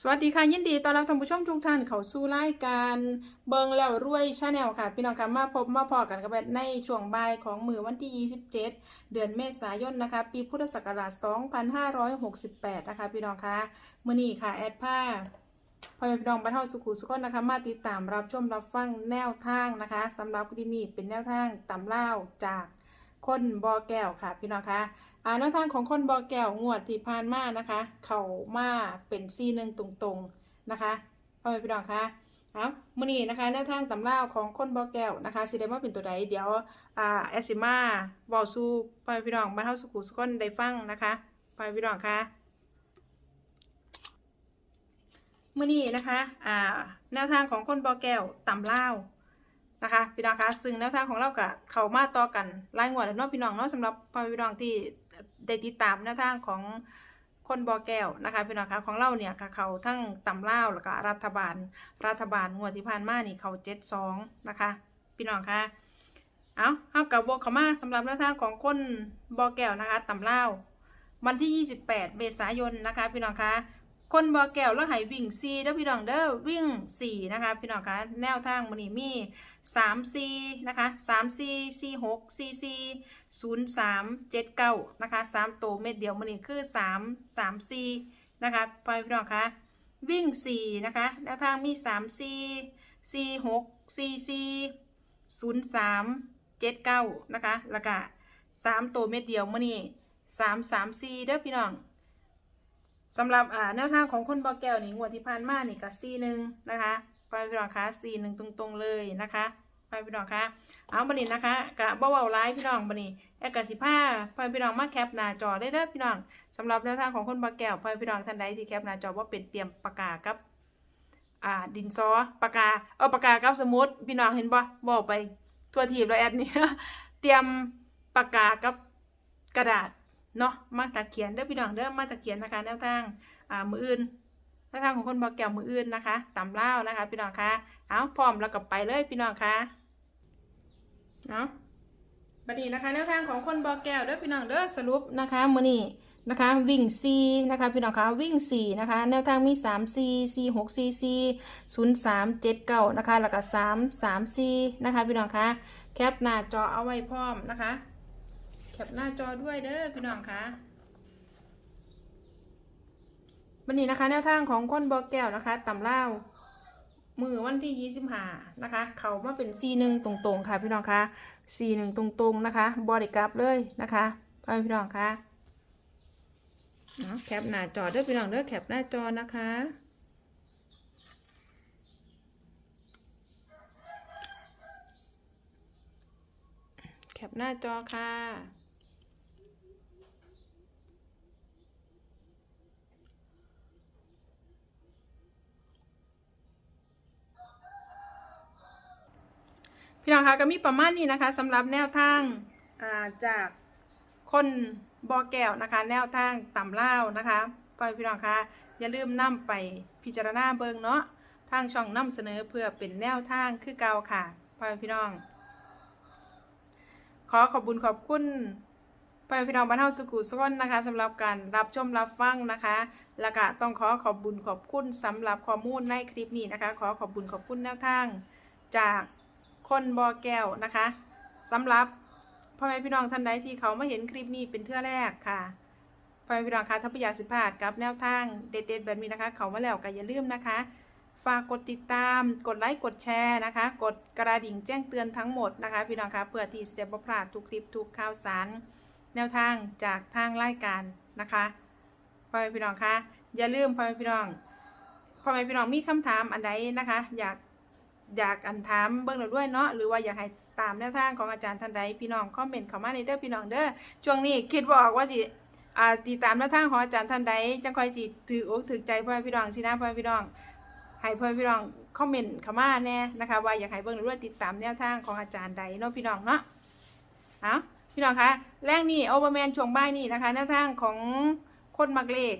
สวัสดีค่ะ ยินดีต้อนรับท่านผู้ชมทุกท่านเข้าสู่รายการเบิงแล้วรวยชาแนลค่ะ พี่น้องค่ะมาพบมาพอกันกับในช่วงบ่ายของมือวันที่ 27 เดือนเมษายนนะคะ ปีพุทธศักราช 2568 นะคะ พี่น้องค่ะมือนี้ค่ะ แอดผ้าพ่อแม่พี่น้องบ้านเฮาสุขุสุขนนะคะ มาติดตามรับชมรับฟังแนวทางนะคะสำหรับคลิปนี้เป็นแนวทางตำเล่าจาก คนบอแก้วค่ะพี่น้องคะอ่าแนวทางของคนบอแก้วงวดที่ผ่านมานะคะ เข่ามาเป็นซีหนึ่งตรงๆนะคะพ่อแม่พี่น้องคะเอามื่อนี้นะคะแนวทางตำราของคนบอแก้วนะคะสิได้มาเป็นตัวใดเดี๋ยวอ่าแอสซิมาเวอซูพ่อแม่พี่น้องมาเท่าสุขุสกอนได้ฟังนะคะพ่อแม่พี่น้องคะมื่อนี้นะคะอ่าแนวทางของคนบอแก้วตำเล่าว นะคะพี่น้องคะซึ่งแนวทางของเรากับเขามาต่อกันรายงวดแล้วเนาะพี่น้องเนาะสำหรับพ่อพี่น้องที่ได้ติดตามแนวทางของคนบอแก้วนะคะพี่น้องคะของเราเนี่ยค่ะเขาทั้งตำเล่าแล้วก็รัฐบาล รัฐบาลงวดที่ผ่านมานี่เขาเจ็ดสองนะคะ พี่น้องคะเอาเอากับบวกเขามาสำหรับแนวทางของคนบอแก้วนะคะตำเล่าววันที่ 28 เมษายนนะคะพี่น้องคะ คนบ่อแก้วแล้วให้วิ่งซีเด้อพี่น้องเด้อวิ่งสี่นะคะพี่น้องคะแนวทางมันนี่มีสามซีนะคะสามซีซีหกซีซีศูนย์สามเจ็ดเก้านะคะสามตัวเม็ดเดียวมันนี่คือสามสามสี่นะคะพี่น้องคะวิ่งสี่นะคะแนวทางมีสามสี่สี่หกสี่สี่ศูนย์สามเจ็ดเก้านะคะแล้วก็สามตัวเม็ดเดียวมันนี่สามสามสี่เด้อพี่น้อง สำหรับอ่าแนวทางของคนบอแก้วนี่งวดที่ผ่านมานี่ก็สี่หนึ่งนะคะพ่อแม่พี่น้องคะสี่หนึ่งตรงๆเลยนะคะพ่อแม่พี่น้องคะเอาบันนี้นะคะกะบ่เว้าร้ายพี่น้องบันนี้แอกสิผ้าพ่อพี่น้องมาแคปหน้าจอได้เด้อพี่น้องสำหรับแนวทางของคนบาแก้วพ่อพี่น้องท่านใดที่แคปหน้าจอว่าเป็นเตรียมปากกากับอ่าดินซอปากกาเอาปากกากับสมุดพี่น้องเห็นบ่บอกไปทั่วทีบแล้วแอดนี่เตรียมปากกากับกระดาษ เนาะมาตะเขียนเด้อพี่น้องเด้อมาตะเขียนนะคะแนวทางอ่ามืออื่นแนวทางของคนบาแก้วมืออื่นนะคะตำเล่านะคะพี่น้องคะเอาพร้อมแล้วก็ไปเลยพี่น้องคะเนาะบัดนี้นะคะแนวทางของคนบอแก้วเด้อพี่น้องเด้อสรุปนะคะมือนี้นะคะวิ่ง C นะคะพี่น้องคะวิ่ง 4 นะคะ แนวทางมี 3 C C 6 C C 0 3 7 9 นะคะ แล้วก็ 3 3 C นะคะพี่น้องคะแคปหน้าจอเอาไว้พร้อมนะคะ แคปหน้าจอด้วยเด้อพี่น้องคะบัดนี้นะคะแนวทางของคนบอแก้วนะคะตำเล่ามือวันที่ยี่สิบห้านะคะ เขามาเป็นซีหนึ่งตรงๆ ค่ะพี่น้องคะซีหนึ่งตรงๆ นะคะบริกรับเลยนะคะพ่อแม่พี่น้องคะเอาแคปหน้าจอเด้อพี่น้องเด้อแคปหน้าจอนะคะแคปหน้าจอค่ะ พี่น้องคะก็มีประมาณนี้นะคะสำหรับแนวทางาจากคนบอแก้วนะคะ แนวทางต่ำเล่านะคะพ่อพี่น้องคะอย่าลืมนำไปพิจารณาเบิงเนาะทางช่องนำเสนอเพื่อเป็นแนวทางคือเก่าค่ะพ่อพี่น้อง ขอขอบบุญขอบคุณพ่อพี่น้องบ้านเฮาสุขุสุขนนะคะสำหรับการรับชมรับฟังนะคะแล้วก็ต้องขอขอบบุญขอบคุณสำหรับข้อมูลในคลิปนี้นะคะ ขอขอบบุญขอบคุณแนวทางจาก คนบอแก้วนะคะสำหรับพ่อแม่พี่น้องท่านใดที่เขามาเห็นคลิปนี้เป็นเทื่อแรกค่ะพ่อแม่พี่น้องคะถ้าไม่อยาสิพลาดกับแนวทางเด็ดๆแบบนี้นะคะ เขามาแล้วก็อย่าลืมนะคะ ฝากกดติดตาม กดไลค์กดแชร์นะคะ กดกระดิ่งแจ้งเตือนทั้งหมดนะคะ พี่น้องคะเพื่อที่จะได้บ่พลาดทุกคลิปทุกข่าวสาร แนวทางจากทางรายการนะคะพ่อแม่พี่น้องคะอย่าลืมพ่อแม่พี่น้องพ่อแม่พี่น้องมีคำถามอันใดนะคะ อยาก อยากอันถามเบิ่งเราด้วยเนาะหรือว่าอยากให้ตามแนวทางของอาจารย์ท่านใดพี่น้องคอมเมนต์เข้ามาในเด้อพี่น้องเด้อช่วงนี้คิดบอกว่าสิอ่าติดตามแนวทางของอาจารย์ท่านใดจังคอยสิถืออกถือใจพ่อแม่พี่น้องสินะพ่อแม่พี่น้องให้พ่อแม่พี่น้องคอมเมนต์เข้ามาแน่นะคะว่าอยากให้เบิ่งเราด้วยติดตามแนวทางของอาจารย์ใดเนาะพี่น้องเนาะเอาพี่น้องคะแรงนี่โอเวอร์แมนช่วงบ่ายนี่นะคะแนวทางของคนมักเลข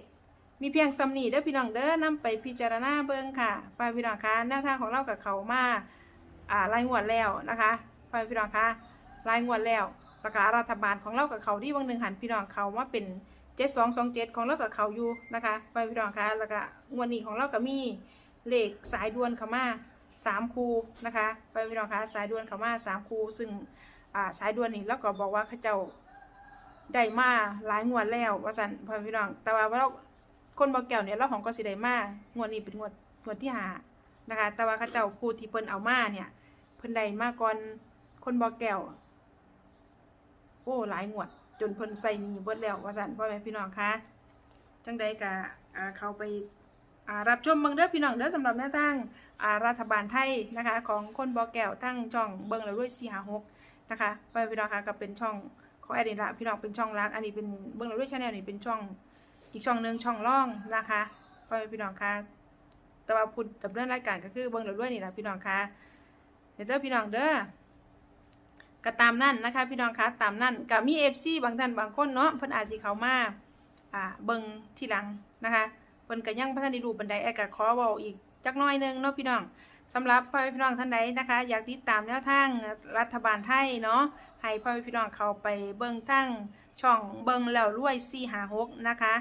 มีเพียงสำนีเด้อพี่น้องเด้อนำไปพิจารณาเบิ่งค่ะไปพี่น้องคะแนวทางของเรากับเขามาอ่ารายงวดแล้วนะคะไปพี่น้องคะรายงวดแล้วประกาศรัฐบาลของเรากับเขาที่บางหนึ่งหันพี่น้องเขาว่าเป็นเจ็ดสองสองเจ็ดของเรากับเขาอยู่นะคะไปพี่น้องคะแล้วก็งวันนี้ของเราก็มีเลขสายด่วนเขามาสามคูนะคะไปพี่น้องคะสายด่วนเขามาสามคูซึ่งอ่าสายด่วนนี่เราก็บอกว่าเขาเจ้าได้มาหลายงวดแล้วว่าสันพ่อพี่น้องแต่ว่าเรา คนบอกแก้วเนี่ยเราของก็สิได้มากงวดนี้เป็นงวดงวดที่หานะคะ แต่ว่าเขาเจ้าผู้ที่เพิ่นเอามาเนี่ย เพิ่นได้มาก่อนคนบอกแก้วโอ้หลายงวด จนเพิ่นใส่นี้เบิดแล้วว่าซั่นพ่อแม่พี่น้องคะจังใดก็อ่าเขาไปารับชมเบิ่งเด้อพี่น้องเด้อสำหรับแนวทางอ่ารัฐบาลไทยนะคะ ของคนบ่อแก้วทั้งช่องเบิ่งแล้วด้วย456นะคะพ่อแม่พี่น้องคะก็เป็นช่องของแอดินละพี่น้องเป็นช่องรัก อันนี้เป็นเบิ่งแล้วด้วย Channel นี่เป็นช่อง อีกช่องหนึ่งช่องร่องนะคะพ่อแม่พี่น้องคะแต่ว่าพูดดำเนินรายการก็คือเบิ่งแล้วด้วยนี่ล่ะพี่น้องคะเดี๋ยวเด้อพี่น้องเด้อก็ตามนั่นนะคะ พี่น้องคะตามนั่นก็มีเอฟซีบางท่านบางคนเนาะเพิ่นอาจสิเขามาอ่าเบิ่งทีหลังนะคะเพิ่นก็ยังบ่ทันได้รู้บันไดแอร์ก็ขอเว้าอีกจักน่อยหนึงเนาะพี่น้องสำหรับพ่อพี่น้องท่านใดนะคะ อยากติดตามแนวทางรัฐบาลไทยเนาะให้พ่อพี่น้องเข้าไปเบิ่งทางช่องเบิ่งแล้วรวย456นะคะ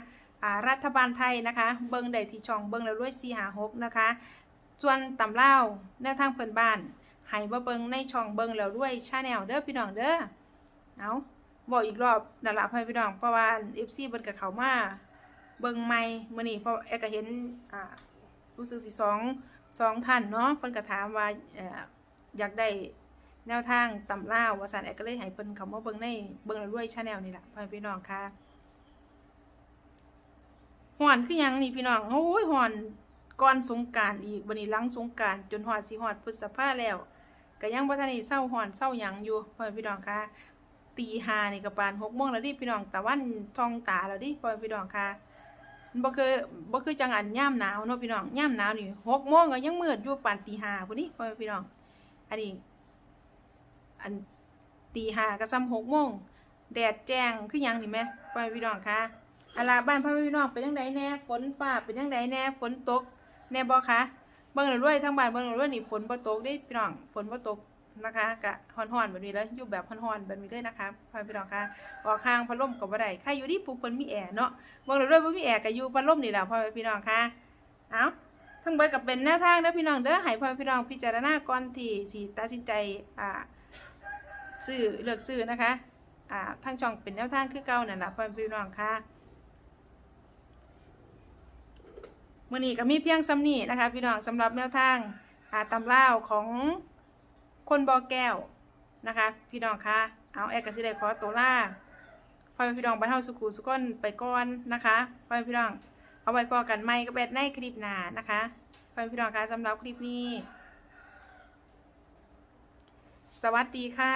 รัฐบาลไทยนะคะ เบิ่งได้ที่ช่องเบิ่งแล้วรวย456นะคะ ส่วนตำเล่าแนวทางเพิ่อนบ้านให้มาเบิ่งในช่องเบิ่งแล้วด้วยชาแนลเด้อพี่น้องเด้อเอาบอกอีกรอบนั่นละพ่อพี่น้องเพราะว่า FC เบิ่นก็เข้ามาเบิ่งใหม่มื้อนี้เพราะแอก็เห็นอ่ารู้สึกสิสองสองท่านเนาะเพิ่นก็ถามว่าอยากได้แนวทางตำลาว่าซั่นแอก็เลยให้เพิ่นเขามาเบิ่งในเบิ่งแล้วด้วยชาแนลนี่แหละพ่อพี่น้องค่ะ ฮ้อนคือยังนี่พี่น้องโอ้ยฮ้อนก่อนสงกรานต์อีกบัดนี้หลังสงกรานต์จนฮอดสิฮอดพฤษภาแล้วก็ยังบ่ทันได้เศร้าหอนเศร้าหยังอยู่พ่อพี่น้องค่ะตีหานี่ก็ปานหกโมงแล้วดิพี่น้องตะวันจ้องตาแล้วดิพ่อพี่น้องค่ะมันบ่คือบ่คือจังอันย่ามหนาวเนาะพี่น้องย่ามหนาวนี่หกโมงก็ยังมืดอยู่ปานตีห้าพุ่นนี่พ่อพี่น้องอันนี้อันตีห้าก็ซ้ำหกโมงแดดแจ้งคือยังนี่แหมพ่อพี่น้องค่ะ อะล่ะบ้านพ่อแม่พี่น้องเป็นจังไดแน่ฝนฟ้าเป็นจังไดแน่ฝนตกแน่บ่คะเบิ่งแล้วรวยทั้งบ้านเบิ่งแล้วรวยนี่ฝนบ่ตกเด้พี่น้องฝนบ่ตกนะคะกะฮ้อนๆแบบนี้เลยอยู่แบบฮ้อนๆแบบนี้เลยนะคะพ่อพี่น้องค่ะออกข้างพัดลมก็บ่ได้ใครอยู่ที่ผู้เพิ่นมีแอร์เนาะเบิ่งแล้วรวยบ่มีแอร์ก็อยู่พัดลมนี่แหละพ่อพี่น้องคะเอ้าทั้งเบิดก็เป็นแนวทางเด้อพี่น้องเด้อให้พ่อพี่น้องพิจารณาก่อนที่สิตัดสินใจอ่าซื้อเลือกซื้อนะคะอ่าทางช่องเป็นแนวทางคือเก่านั่นล่ะพ่อพี่น้องค่ะ มื่อนี้ก็มีเพียงซ้ำนี้นะคะ พี่น้องสำหรับแนวทางอาตำเล่าของคนบอแก้วนะคะ พี่น้องคะเอาแอกกสิได้ขอตัวล่าพ่อแม่พี่น้องบรรเทาสุขุสุก้นไปก่อนนะคะพ่อแม่พี่น้องเอาไว้พอกันไม่ก็แบดในคลิปหน้านะคะพ่อแม่พี่น้องคะสำหรับคลิปนี้ สวัสดีค่ะ